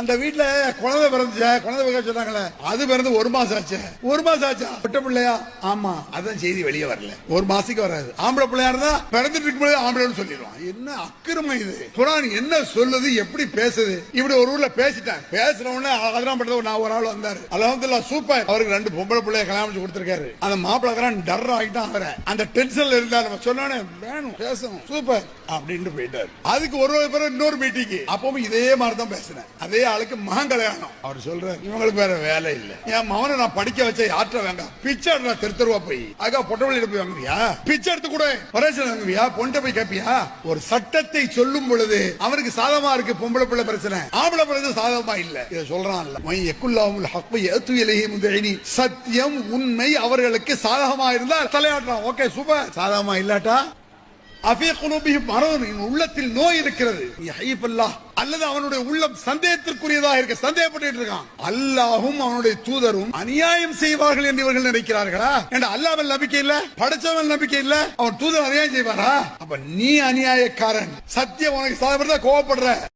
அந்த வீட்டுல குழந்தை பிறந்துச்ச குழந்தை பிறக்க சொன்னாங்களே அது பிறந்து ஒரு மாசம் ஆச்சு. ஒரு மாசம் ஆச்சா? விட்ட பிள்ளையா? ஆமா. அதான் செய்தி வெளியே வரல. ஒரு மாசத்துக்கு வராது. ஆம்பளை பிள்ளையா இருந்தா பிறந்துட்டு இருக்கும்போது ஆம்பளைன்னு சொல்லிடுவான். என்ன அக்கிரமம் இது? குரான் என்ன சொல்லுது? எப்படி பேசுது? இப்படி ஒரு ஊர்ல பேசிட்டேன். பேசுன உடனே அதெல்லாம் பண்றது நான் ஒரு ஆள் வந்தாரு. அலமதுல்லா சூப்பர். அவருக்கு ரெண்டு பொம்பளை பிள்ளைய கல்யாணம் பண்ணி கொடுத்திருக்காரு. அந்த மாப்பிள்ளை தான் டர் ஆகிட்டான் அவரை. அந்த டென்ஷன்ல இருந்தா நம்ம சொன்னோடனே வேணும் பேசணும். சூப்பர். அப்படின்ட்டு போயிட்டாரு. அதுக்கு ஒரு ஒரு பிறகு இன்னொரு மீட்டிங் அப்பவும் இதே மாதிரி தான் பேசினேன். அதே ஆளுக்கு மகன் கல்யாணம் அவர் சொல்றாரு. இவங்களுக்கு வேற வேலை இல்ல. என் மகனை நான் படிக்க வச்ச யாற்ற வேங்க? பிச்சை எடுறா தெரு தெருவா போய். அதுக்கா பொட்டை வழியில போய் வாங்குவியா? பிச்சை எடுத்து கூட பரேசன் வாங்குவியா? பொண்டை போய் கேப்பியா? ஒரு சட்டத்தை சொல்லும் பொழுது அவனுக்கு சாதமா இருக்கு பொம்பளை பிள்ளை பிரச்சனை. ஆம்பளை பிள்ளை சாதகமா இல்ல. இதை சொல்றான்ல. மை எக்குல்லாமுல் ஹக்பை ஏத்து இலகி முதலினி சத்தியம் உண்மை அவர்களுக்கு சாதகமா இருந்தால் தலையாட்டுறான். Okay super. சாதகமா இல்லாட்டா? அஃபீ குலூபிஹிம் இவன் உள்ளத்தில் நோய் இருக்கிறது. யஹீப் அல்லாஹ் அல்லது அவனுடைய உள்ளம் சந்தேகத்திற்குரியதாக இருக்க சந்தேகப்பட்டு இருக்கான். அல்லாஹும் அவனுடைய தூதரும் அநியாயம் செய்வார்கள் என்று இவர்கள் நினைக்கிறார்களா? என்ற அல்லாமல் நம்பிக்கை இல்ல? படைச்சவன் நம்பிக்கை இல்ல? அவன் தூதர் அநியாயம் செய்வாரா? அப்ப நீ அநியாயக்காரன். சத்தியம் உனக்கு சாதப்படுறதா கோவப்படுற.